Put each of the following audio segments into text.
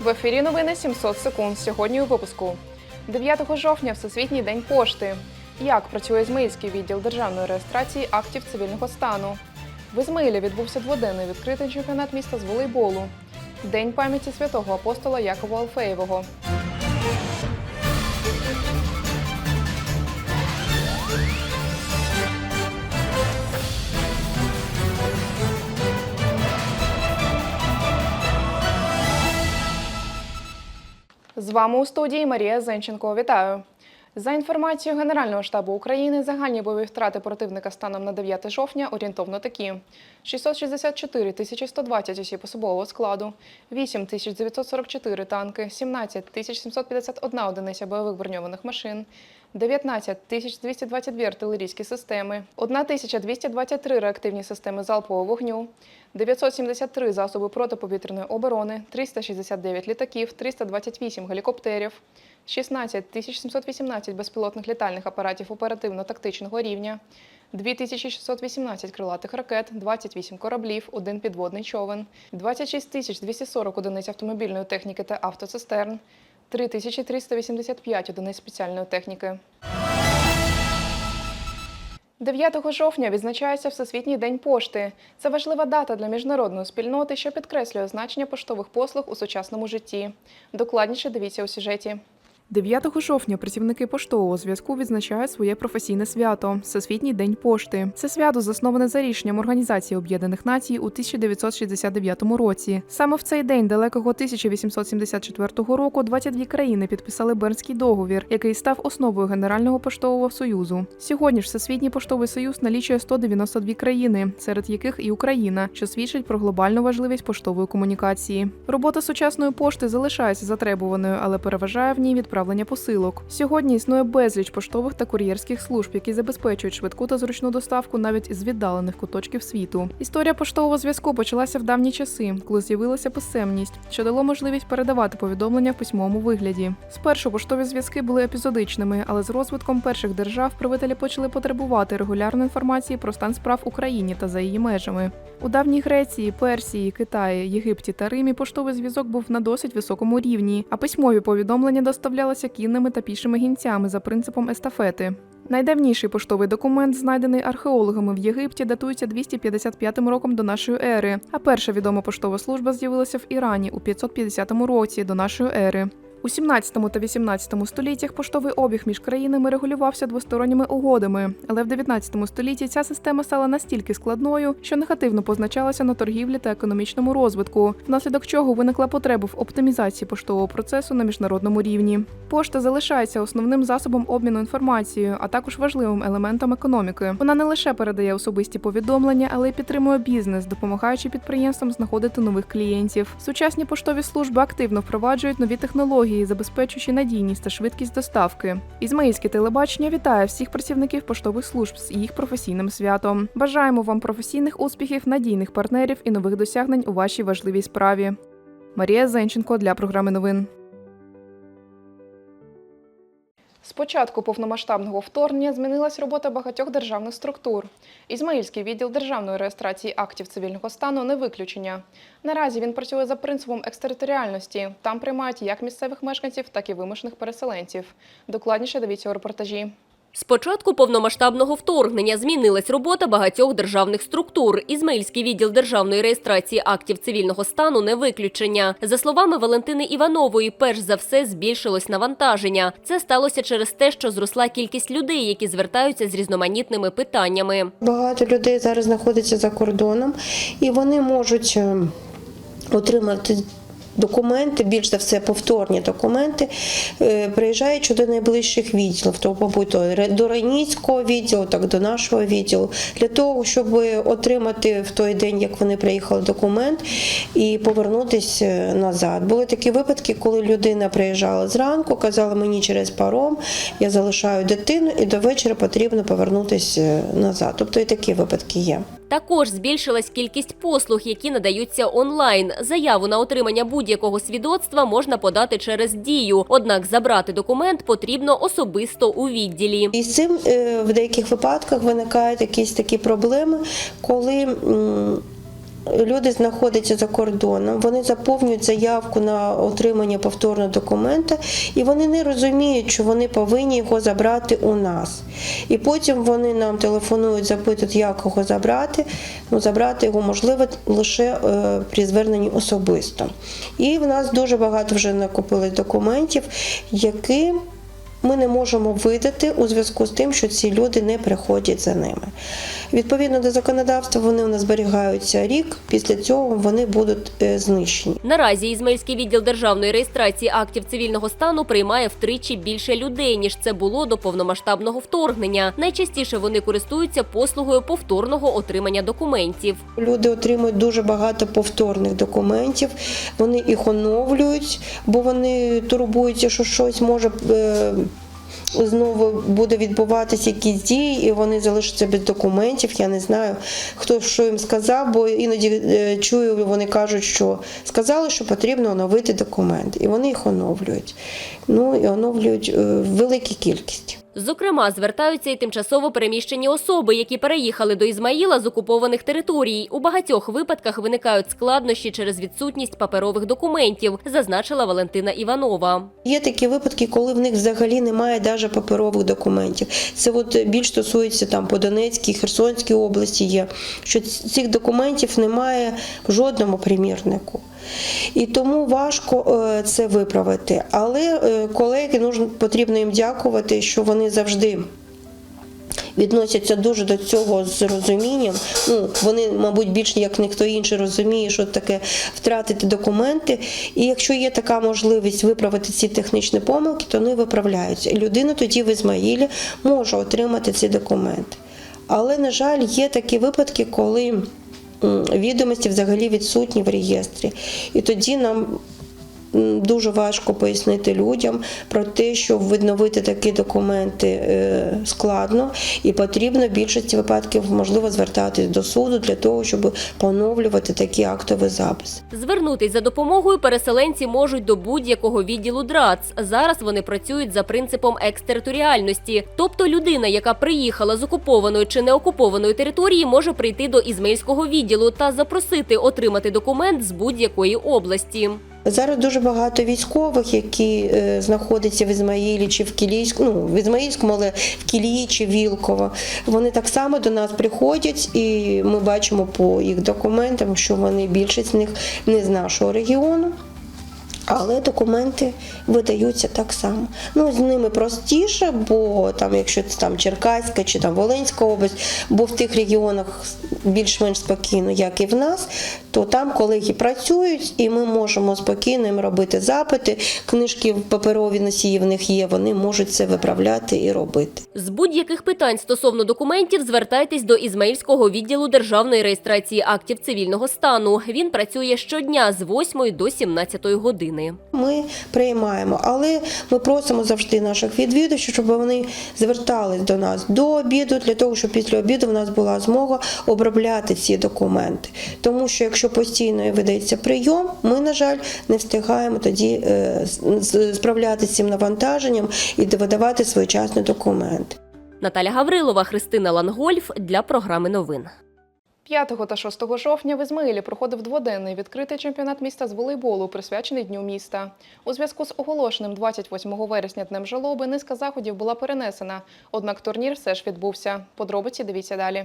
В ефірі новини 700 секунд. Сьогодні у випуску. 9 жовтня Всесвітній день пошти. Як працює Ізмаїльський відділ державної реєстрації актів цивільного стану? В Ізмаїлі відбувся дводенний відкритий чемпіонат міста з волейболу. День пам'яті святого апостола Якова Алфеєвого. З вами у студії Марія Зенченко. Вітаю. За інформацією Генерального штабу України, загальні бойові втрати противника станом на 9 жовтня орієнтовно такі: 664 тисячі 120 осіб особового складу, 8 тисяч 944 танки, 17 тисяч 751 одиниця бойових броньованих машин, 19 222 артилерійські системи, 1 тисяча 223 реактивні системи залпового вогню, 973 засоби протиповітряної оборони, 369 літаків, 328 гелікоптерів, 16 718 безпілотних літальних апаратів оперативно-тактичного рівня, 2618 крилатих ракет, 28 кораблів, один підводний човен, 26 тисяч 240 одиниць автомобільної техніки та автоцистерн, 3385 одиниць спеціальної техніки. 9 жовтня відзначається Всесвітній день пошти. Це важлива дата для міжнародної спільноти, що підкреслює значення поштових послуг у сучасному житті. Докладніше дивіться у сюжеті. 9 жовтня працівники поштового зв'язку відзначають своє професійне свято Всесвітній день пошти. Це свято засноване за рішенням Організації Об'єднаних Націй у 1969 році. Саме в цей день далекого 1874 року 22 країни підписали Бернський договір, який став основою Генерального поштового союзу. Сьогодні ж Всесвітній поштовий союз налічує 192 країни, серед яких і Україна, що свідчить про глобальну важливість поштової комунікації. Робота сучасної пошти залишається затребуваною, але переважає в ній відправлення посилок. Сьогодні існує безліч поштових та кур'єрських служб, які забезпечують швидку та зручну доставку навіть із віддалених куточків світу. Історія поштового зв'язку почалася в давні часи, коли з'явилася писемність, що дало можливість передавати повідомлення в письмовому вигляді. Спершу поштові зв'язки були епізодичними, але з розвитком перших держав правителі почали потребувати регулярної інформації про стан справ Україні та за її межами. У давній Греції, Персії, Китаї, Єгипті та Римі поштовий зв'язок був на досить високому рівні, а письмові повідомлення доставлялися кінними та пішими гінцями за принципом естафети. Найдавніший поштовий документ, знайдений археологами в Єгипті, датується 255 роком до нашої ери. А перша відома поштова служба з'явилася в Ірані у 550 році до нашої ери. У 17 та 18 століттях поштовий обіг між країнами регулювався двосторонніми угодами, але в 19 столітті ця система стала настільки складною, що негативно позначалася на торгівлі та економічному розвитку, внаслідок чого виникла потреба в оптимізації поштового процесу на міжнародному рівні. Пошта залишається основним засобом обміну інформацією, а також важливим елементом економіки. Вона не лише передає особисті повідомлення, але й підтримує бізнес, допомагаючи підприємствам знаходити нових клієнтів. Сучасні поштові служби активно впроваджують нові технології, забезпечуючи надійність та швидкість доставки. Ізмаїльське телебачення вітає всіх працівників поштових служб з їх професійним святом. Бажаємо вам професійних успіхів, надійних партнерів і нових досягнень у вашій важливій справі. Марія Зенченко для програми новин. З початку повномасштабного вторгнення змінилась робота багатьох державних структур. Ізмаїльський відділ державної реєстрації актів цивільного стану не виключення. Наразі він працює за принципом екстериторіальності. Там приймають як місцевих мешканців, так і вимушених переселенців. Докладніше дивіться у репортажі. З початку повномасштабного вторгнення змінилась робота багатьох державних структур. Ізмаїльський відділ державної реєстрації актів цивільного стану не виключення. За словами Валентини Іванової, перш за все збільшилось навантаження. Це сталося через те, що зросла кількість людей, які звертаються з різноманітними питаннями. Багато людей зараз знаходиться за кордоном, і вони можуть е, отримати. Документи, більш за все, повторні документи, е, приїжджаючи до найближчих відділів, то, мабуть, то до Райніцького відділу, так до нашого відділу, для того, щоб отримати в той день, як вони приїхали, документ і повернутися назад. Були такі випадки, коли людина приїжджала зранку, казала мені через паром, я залишаю дитину, і до вечора потрібно повернутися назад. Тобто і такі випадки є. Також збільшилась кількість послуг, які надаються онлайн. Заяву на отримання будь-якого свідоцтва можна подати через дію. Однак забрати документ потрібно особисто у відділі. І з цим е, в деяких випадках виникають якісь такі проблеми, коли люди знаходяться за кордоном, вони заповнюють заявку на отримання повторного документа, і вони не розуміють, що вони повинні його забрати у нас. І потім вони нам телефонують, запитують, як його забрати. Ну, забрати його можливо лише е, при зверненні особисто. І в нас дуже багато вже накопилось документів, які ми не можемо видати у зв'язку з тим, що ці люди не приходять за ними. Відповідно до законодавства, вони у нас зберігаються рік. Після цього вони будуть е, знищені. Наразі Ізмаїльський відділ державної реєстрації актів цивільного стану приймає втричі більше людей, ніж це було до повномасштабного вторгнення. Найчастіше вони користуються послугою повторного отримання документів. Люди отримують дуже багато повторних документів, вони їх оновлюють, бо вони турбуються, що щось може. Е, Знову буде відбуватися якісь дії, і вони залишаться без документів. Я не знаю, хто що їм сказав, бо іноді е, чую, вони кажуть, що сказали, що потрібно оновити документ, і вони їх оновлюють. Ну і оновлюють велику кількість. Зокрема, звертаються і тимчасово переміщені особи, які переїхали до Ізмаїла з окупованих територій. У багатьох випадках виникають складнощі через відсутність паперових документів, зазначила Валентина Іванова. Є такі випадки, коли в них взагалі немає навіть паперових документів. Це от більш стосується там по Донецькій, Херсонській області є, що цих документів немає в жодному примірнику. І тому важко е, це виправити. Але е, колеги потрібно їм дякувати, що вони завжди відносяться дуже до цього з розумінням. Ну, вони, мабуть, більш як ніхто інший розуміє, що таке втратити документи. І якщо є така можливість виправити ці технічні помилки, то вони виправляються. Людина тоді в Ізмаїлі може отримати ці документи. Але, на жаль, є такі випадки, коли відомості взагалі відсутні в реєстрі. І тоді нам дуже важко пояснити людям про те, що відновити такі документи е, складно, і потрібно в більшості випадків можливо звертатись до суду для того, щоб поновлювати такі актові записи. Звернутись за допомогою переселенці можуть до будь-якого відділу ДРАЦ. Зараз вони працюють за принципом екстериторіальності. Тобто людина, яка приїхала з окупованої чи неокупованої території, може прийти до ізмаїльського відділу та запросити отримати документ з будь-якої області. Зараз дуже багато військових, які е, знаходяться в Ізмаїлі чи в Кілійську, ну в Ізмаїльському, але в Кілії чи Вілково. Вони так само до нас приходять, і ми бачимо по їх документам, що вони більшість з них не з нашого регіону. Але документи видаються так само. Ну, з ними простіше, бо там, якщо це там Черкаська чи там Волинська область, бо в тих регіонах більш-менш спокійно, як і в нас, то там колеги працюють, і ми можемо спокійно їм робити запити. Книжки в паперові носії в них є, вони можуть це виправляти і робити. З будь-яких питань стосовно документів звертайтесь до Ізмаїльського відділу державної реєстрації актів цивільного стану. Він працює щодня з 8 до 17 години. Ми приймаємо, але ми просимо завжди наших відвідувачів, щоб вони звертались до нас до обіду, для того, щоб після обіду в нас була змога обробляти ці документи. Тому що якщо постійно ведеться прийом, ми, на жаль, не встигаємо тоді е, справлятися з цим навантаженням і видавати своєчасні документи. Наталя Гаврилова, Христина Лангольф для програми новин. 5 та 6 жовтня в Ізмаїлі проходив дводенний відкритий чемпіонат міста з волейболу, присвячений Дню міста. У зв'язку з оголошеним 28 вересня днем жалоби низка заходів була перенесена, однак турнір все ж відбувся. Подробиці дивіться далі.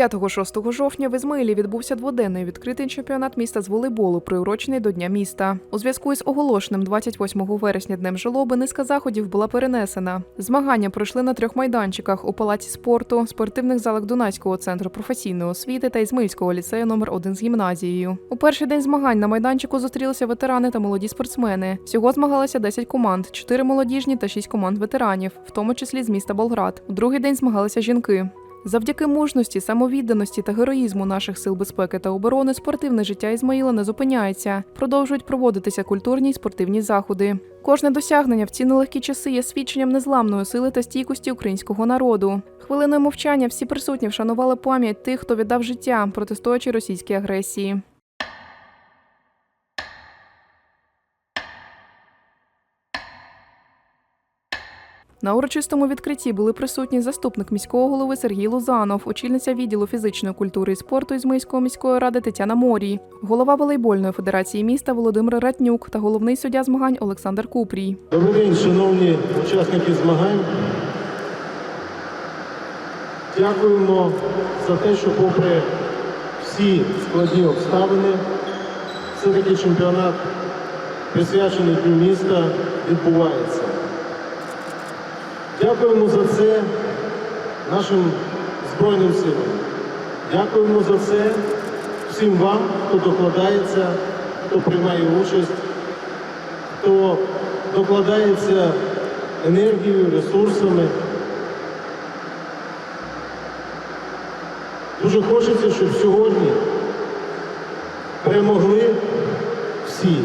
П'ятого-6 жовтня в Ізмаїлі відбувся дводенний відкритий чемпіонат міста з волейболу, приурочений до Дня міста. У зв'язку із оголошеним 28 вересня днем жалоби низка заходів була перенесена. Змагання пройшли на трьох майданчиках у палаці спорту, спортивних залах Дунайського центру професійної освіти та Ізмаїльського ліцею номер 1 з гімназією. У перший день змагань на майданчику зустрілися ветерани та молоді спортсмени. Всього змагалися 10 команд, 4 молодіжні та 6 команд ветеранів, в тому числі з міста Болград. У другий день змагалися жінки. Завдяки мужності, самовідданості та героїзму наших сил безпеки та оборони спортивне життя Ізмаїла не зупиняється. Продовжують проводитися культурні й спортивні заходи. Кожне досягнення в ці нелегкі часи є свідченням незламної сили та стійкості українського народу. Хвилиною мовчання всі присутні вшанували пам'ять тих, хто віддав життя, протистоячи російській агресії. На урочистому відкритті були присутні заступник міського голови Сергій Лузанов, очільниця відділу фізичної культури і спорту Ізмаїльської міської ради Тетяна Морій, голова волейбольної федерації міста Володимир Ратнюк та головний суддя змагань Олександр Купрій. Добрий день, шановні учасники змагань. Дякуємо за те, що попри всі складні обставини, все-таки чемпіонат, присвячений Дню міста, відбувається. Дякуємо за це нашим Збройним силам. Дякуємо за це всім вам, хто докладається, хто приймає участь хто докладається енергією, ресурсами. Дуже хочеться, щоб сьогодні перемогли всі.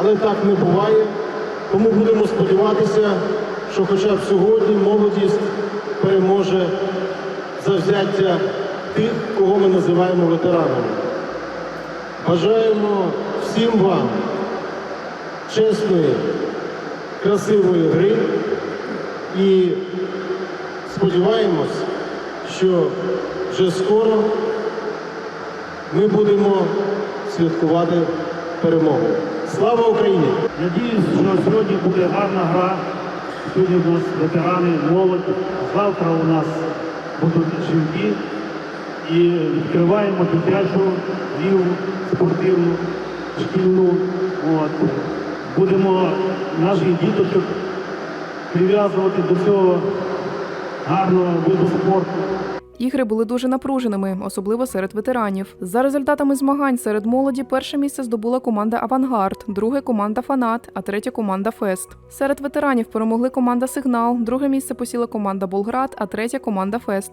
Але так не буває. Тому будемо сподіватися, що хоча б сьогодні молодість переможе завзяття тих, кого ми називаємо ветеранами. Бажаємо всім вам чесної, красивої гри і сподіваємось, що вже скоро ми будемо святкувати перемогу. Слава Україні! Надіюсь, що сьогодні буде гарна гра. Сьогодні у нас ветерани, молодь. Завтра у нас будуть жінки. І відкриваємо дитячу лігу спортивну, шкільну. От. Будемо наших діточок прив'язувати до цього гарного виду спорту. Ігри були дуже напруженими, особливо серед ветеранів. За результатами змагань серед молоді перше місце здобула команда Авангард, друге команда Фанат, а третє команда Фест. Серед ветеранів перемогли команда Сигнал, друге місце посіла команда Болград, а третя команда Фест.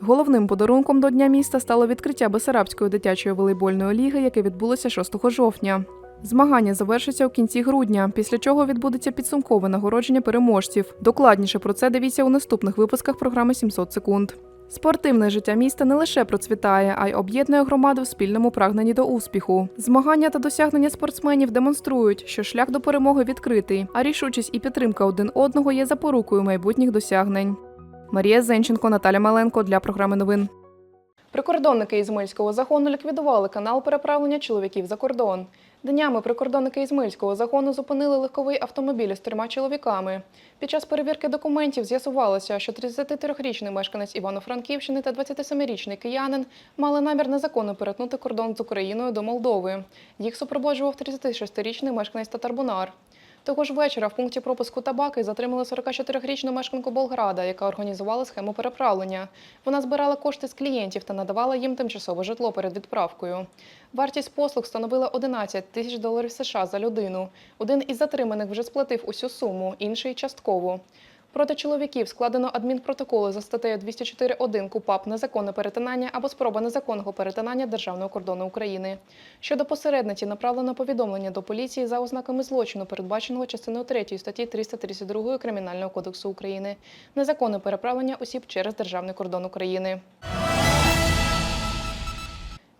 Головним подарунком до Дня міста стало відкриття Бесарабської дитячої волейбольної ліги, яке відбулося 6 жовтня. Змагання завершаться у кінці грудня, після чого відбудеться підсумкове нагородження переможців. Докладніше про це дивіться у наступних випусках програми «700 секунд. Спортивне життя міста не лише процвітає, а й об'єднує громаду в спільному прагненні до успіху. Змагання та досягнення спортсменів демонструють, що шлях до перемоги відкритий, а рішучість і підтримка один одного є запорукою майбутніх досягнень. Марія Зенченко, Наталя Маленко для програми новин. Прикордонники Ізмаїльського загону ліквідували канал переправлення чоловіків за кордон. Днями прикордонники Ізмаїльського загону зупинили легковий автомобіль з трьома чоловіками. Під час перевірки документів з'ясувалося, що 33-річний мешканець Івано-Франківщини та 27-річний киянин мали намір незаконно перетнути кордон з Україною до Молдови. Їх супроводжував 36-річний мешканець Татарбунар. Того ж вечора в пункті пропуску табаки затримали 44-річну мешканку Болграда, яка організувала схему переправлення. Вона збирала кошти з клієнтів та надавала їм тимчасове житло перед відправкою. Вартість послуг становила 11 тисяч доларів США за людину. Один із затриманих вже сплатив усю суму, інший частково. Проти чоловіків складено адмінпротоколи за статтею 204.1 КУПАП незаконне перетинання або спроба незаконного перетинання державного кордону України. Щодо посередниці направлено повідомлення до поліції за ознаками злочину, передбаченого частиною 3 статті 332 Кримінального кодексу України. Незаконне переправлення осіб через державний кордон України.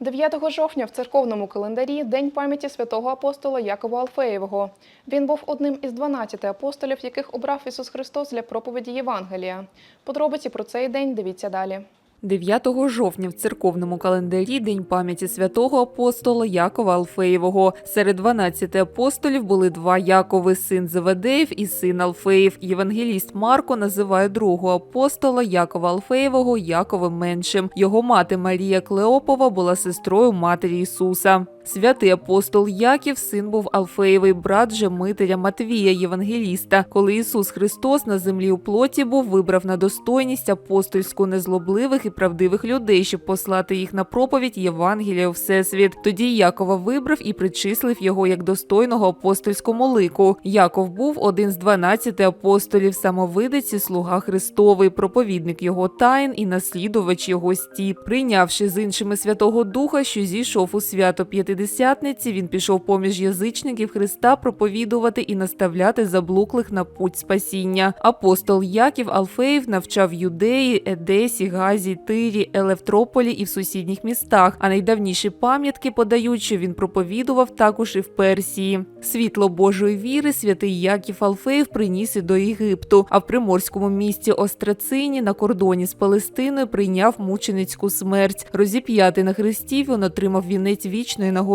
9 жовтня в церковному календарі День пам'яті святого апостола Якова Алфеєвого. Він був одним із 12 апостолів, яких обрав Ісус Христос для проповіді Євангелія. Подробиці про цей день дивіться далі. 9 жовтня в церковному календарі День пам'яті святого апостола Якова Алфеєвого. Серед 12 апостолів були два Якови, син Зеведеєв і син Алфеєв. Євангеліст Марко називає другого апостола Якова Алфеєвого Яковим Меншим. Його мати Марія Клеопова була сестрою матері Ісуса. Святий апостол Яків син був Алфеєвий, брат же Митаря Матвія, Євангеліста. Коли Ісус Христос на землі у плоті був, вибрав на достойність апостольську незлобливих і правдивих людей, щоб послати їх на проповідь Євангелія у Всесвіт. Тоді Якова вибрав і причислив його як достойного апостольському лику. Яков був один з дванадцяти апостолів, самовидець і слуга Христовий, проповідник його тайн і наслідувач його стіп, прийнявши з іншими Святого Духа, що зійшов у свято П'ятидесятниці, п'ятидесятниці він пішов поміж язичників Христа проповідувати і наставляти заблуклих на путь спасіння. Апостол Яків Алфеєв навчав юдеї, Едесі, Газі, Тирі, Елевтрополі і в сусідніх містах. А найдавніші пам'ятки подають, що він проповідував також і в Персії. Світло Божої віри святий Яків Алфеєв приніс і до Єгипту. А в приморському місті Острацині на кордоні з Палестиною прийняв мученицьку смерть. Розіп'ятий на хресті він отримав вінець вічної нагороди.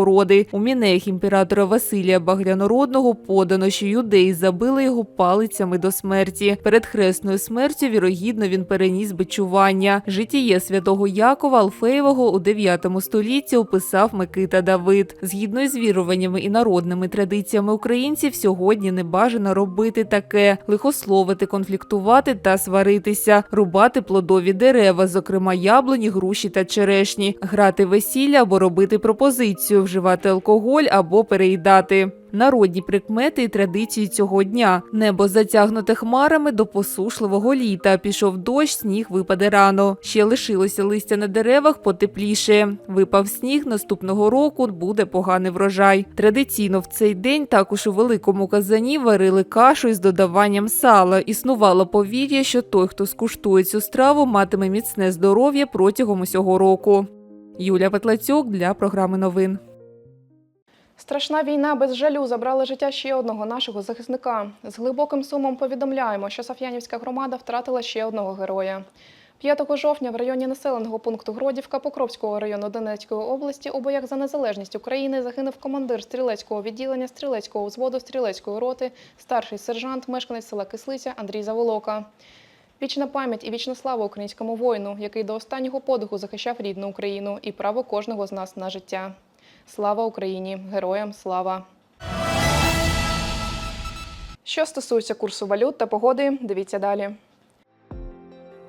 У мінеях імператора Василія Багрянородного подано, що юдеї забили його палицями до смерті. Перед хресною смертю вірогідно він переніс бичування. Житіє святого Якова Алфеєвого у 9 столітті описав Микита Давид. Згідно із віруваннями і народними традиціями українців, сьогодні не бажано робити таке: лихословити, конфліктувати та сваритися, рубати плодові дерева, зокрема яблуні, груші та черешні, грати весілля або робити пропозицію, вживати алкоголь або переїдати. Народні прикмети і традиції цього дня. Небо затягнуте хмарами до посушливого літа. Пішов дощ, сніг випаде рано. Ще лишилося листя на деревах потепліше. Випав сніг наступного року буде поганий врожай. Традиційно в цей день також у великому казані варили кашу із додаванням сала. Існувало повір'я, що той, хто скуштує цю страву, матиме міцне здоров'я протягом усього року. Юля Петлацюк для програми новин. Страшна війна без жалю забрала життя ще одного нашого захисника. З глибоким сумом повідомляємо, що Саф'янівська громада втратила ще одного героя. 5 жовтня в районі населеного пункту Гродівка Покровського району Донецької області у боях за незалежність України загинув командир стрілецького відділення стрілецького взводу стрілецької роти, старший сержант, мешканець села Кислиця Андрій Заволока. Вічна пам'ять і вічна слава українському воїну, який до останнього подиху захищав рідну Україну і право кожного з нас на життя. Слава Україні! Героям слава! Що стосується курсу валют та погоди, дивіться далі.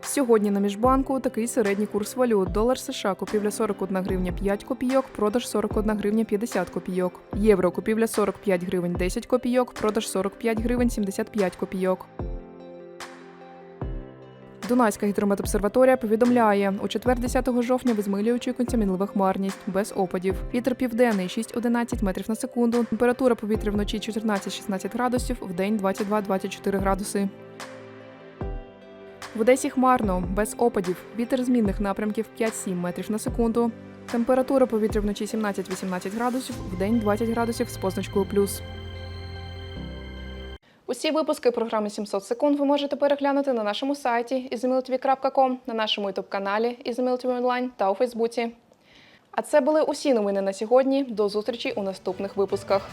Сьогодні на міжбанку такий середній курс валют. Долар США купівля 41 гривня 5 копійок, продаж 41 гривня 50 копійок. Євро купівля 45 гривень 10 копійок, продаж 45 гривень 75 копійок. Дунайська гідрометобсерваторія повідомляє, у четвер 10 жовтня в Ізмилі очікується мінлива хмарність, без опадів. Вітер південний 6-11 метрів на секунду. Температура повітря вночі 14-16 градусів, в день 22-24 градуси. В Одесі хмарно, без опадів. Вітер змінних напрямків 5-7 метрів на секунду. Температура повітря вночі 17-18 градусів, в день 20 градусів з позначкою плюс. Усі випуски програми 700 секунд ви можете переглянути на нашому сайті izmailtv.com, на нашому ютуб-каналі Izmailtv Онлайн та у Фейсбуці. А це були усі новини на сьогодні. До зустрічі у наступних випусках.